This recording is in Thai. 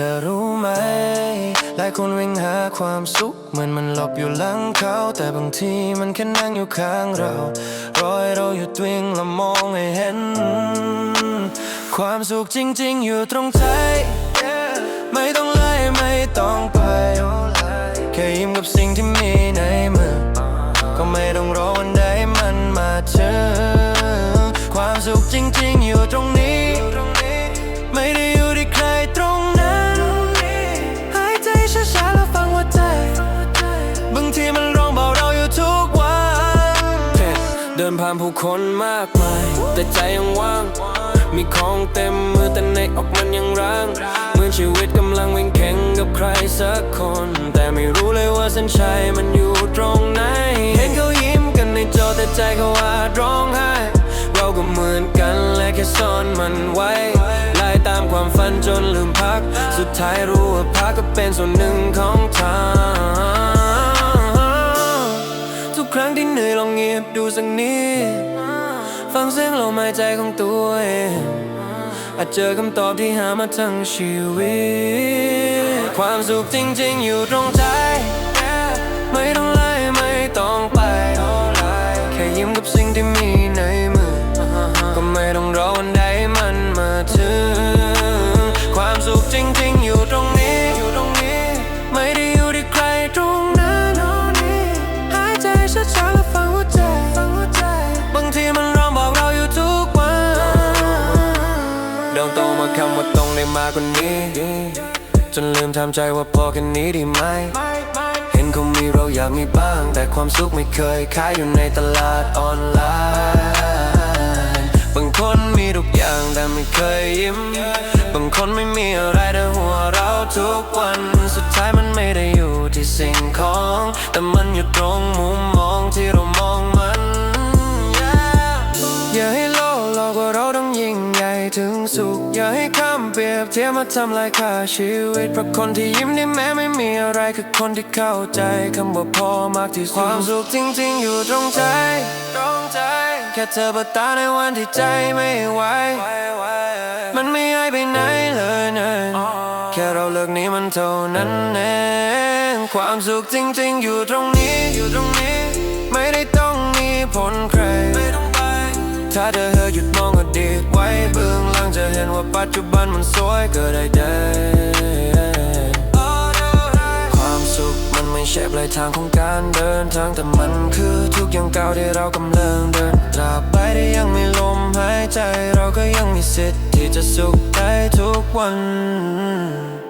ธอรู้ไหม หลายคนวิ่งหาความสุขเหมือนมันหลบอยู่หลังเขา แต่บางทีมันแค่นั่งอยู่ข้างเรา รอยเราหยุดวิ่งและมองให้เห็น ความสุขจริง ๆ อยู่ตรงใจ ไม่ต้องไล่ไม่ต้องไป แค่ยิ้มกับสิ่งที่ นผ่านผู้คนมากมาย แต่ใจยังว่าง มีของเต็มมือแต่ในอกมันยังร้าง เหมือนชีวิตกำลังวิ่งแข่งกับใครสักคน แต่ไม่รู้เลยว่าเส้นชัยมันอยู่ตรงไหน เห็นเขายิ้มกันในจอแต่ใจเขาอาร้องไห้ เราก็เหมือนกันและแค่ซ่อนมันไว้ไล่ตามความฝันจนลืมพัก สุดท้ายรู้ว่าพักก็เป็นส่วนหนึ่งของทาง ครั้งที่เหนื่อยลองเงียบดูสักนิดฟังเสียงลมหายใจของตัวเองอาจเจอคำตอบที่หามาทั้งชีวิต ความสุขจริง ๆ อยู่ตรงใจ ไม่ต้องไล่ไม่ต้องไปแค่ยิ้มกับ ได้มากกว่านี้ จนลืมทำใจว่าพอแค่นี้ด้ไหม เห็นเขามีเราอยากมีบ้าง แต่ความสุขไม่เคยขายอยู่ในตลาดออนไลน์ บางคนมีทุกอย่างแต่ไม่เคยยิ้ม บางคนไม่มีอะไรแต่หัวเราทุกวัน สุดท้ายมันไม่ได้อยู่ที่สิ่งของ แต่มันอยู่ตรงมุมมองที่เรามองมัน อย่าให้โลกหลอกว่าเราต้องยิ่งใหญ่ถึงสุข อย่าให้คำ เปรียบเทียบมาทำลายค่าชีวิตเพราะคนที่ยิ้มได้แม้ไม่มีอะไรคือคนที่เข้าใจคำว่าพอมากที่สุดความสุขจริง ๆ อยู่ตรงใจ ตรงใจ แค่เธอเปิดตาในวันที่ใจไม่ไหวมันไม่หายไปไหนเลยนะแค่เราเลิกนี้มันเท่านั้นเองความสุขจริง ๆ อยู่ตรงนี้อยู่ตรงนี้ ไม่ได้ต้องมีผลใครไม่ต้องไปถ้าเธอ ห็นว่าปัจจุบันมันสวยเกิดได้เดความสุขมันไม่ใช่ปลายทางของการเดินทางแต่มันคือทุกอย่างก้าวที่เรากำลังเดินตราบใดที่ยังมีลมหายใจเราก็ยังมีสิทธิ์ที่จะสุขได้ทุกวัน